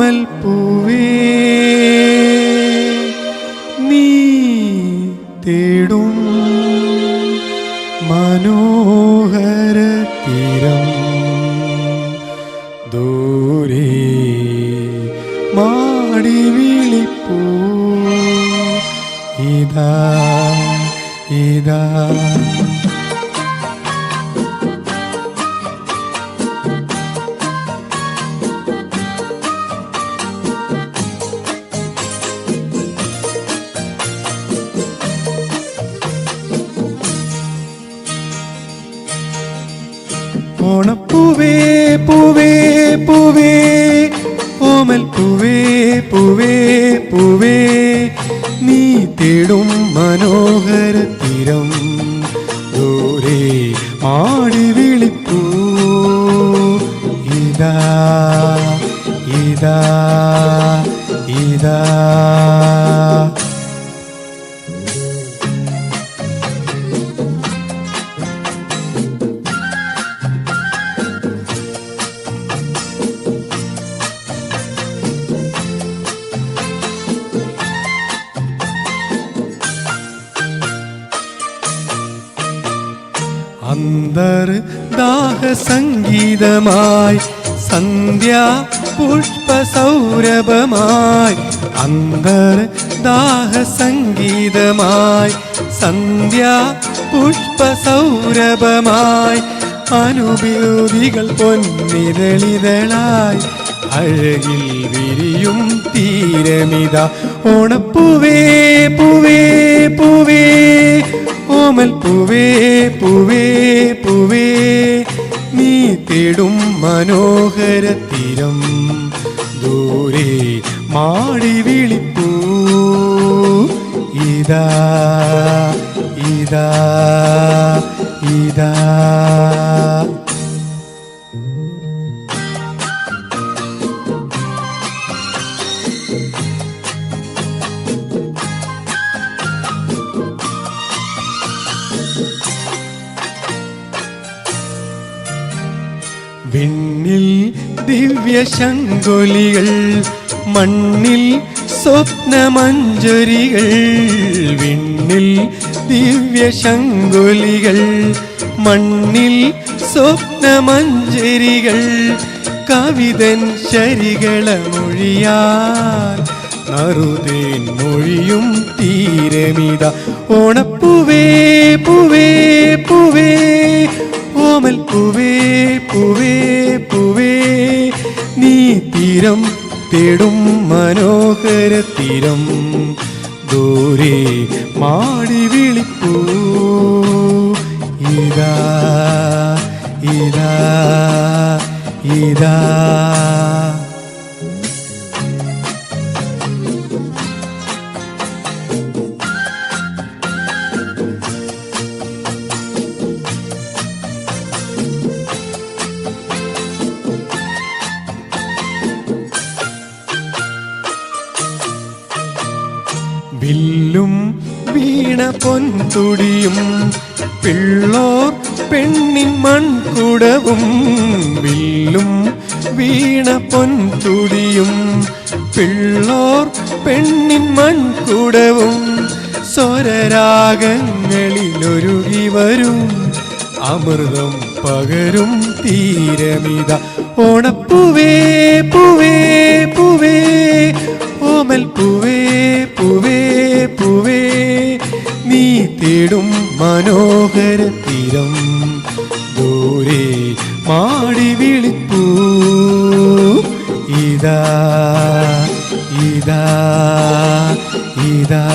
കമൽ പൂവേ നീ തേടും മനോഹര തീരം. ദൂരെ മാടി വിളിപ്പൂ. ഇതാ ഇതാ. ഓണപ്പൂവേ പൂവേ പൂവേ ഓമൽ പൂവേ പൂവേ പൂവേ. നീ തേടും മനോഹര തീരം. ദൂരെ ആടി വിളിപ്പൂ. ഇതാ ഇതാ ഇതാ. അന്തർ ദാഹ സംഗീതമായി സന്ധ്യ പുഷ്പ സൗരഭമായി അനുഭൂതികൾ പൊന്നിതളിതളായി അഴകിൽ വിരിയും തീരമിത ഓണപ്പൂവേ പൂവേ മനോഹര തീരം ദൂരെ മാടി വിളിപ്പൂ. ഇതാ ഇതാ ഇതാ. വിണ്ണിൽ ദിവ്യ ശങ്കുലികൾ മണ്ണിൽ സ്വപ്നമഞ്ജരികൾ. വിണ്ണിൽ ദിവ്യ ശങ്കുലികൾ മണ്ണിൽ സ്വപ്നമഞ്ജരികൾ. കവിതൻ ശരികള മൊഴിയാൽ നറുതേൻ മൊഴിയും തീരമിത. ഓണപ്പൂവേ പുവേ പൂവേ ഓമൽ പൂവേ പൂവേ പൂവേ. നീ തീരം തേടും മനോഹര തീരം. ദൂരെ മാടി വിളിപ്പൂ. ഇതാ ഇതാ ഇതാ. വില്ലും വീണ പൊൻതുടിയും പിള്ളോർ പെണ്ണിൻ മൺകുടവും വില്ലും വീണ പൊൻതുടിയും പിള്ളോർ പെണ്ണിൻ മൺകുടവും സ്വരരാഗങ്ങളിലൊരുകി വരും. അമൃതം പകരും തീരമിത ഓണപ്പൂവേ പൂവേ പൂവേ ഓമൽ പൂവേ പൂവേ പൂവേ. നീ തേടും മനോഹര തീരം. ദൂരെ മാടി വിളിപ്പൂ. ഇതാ ഇതാ ഇതാ.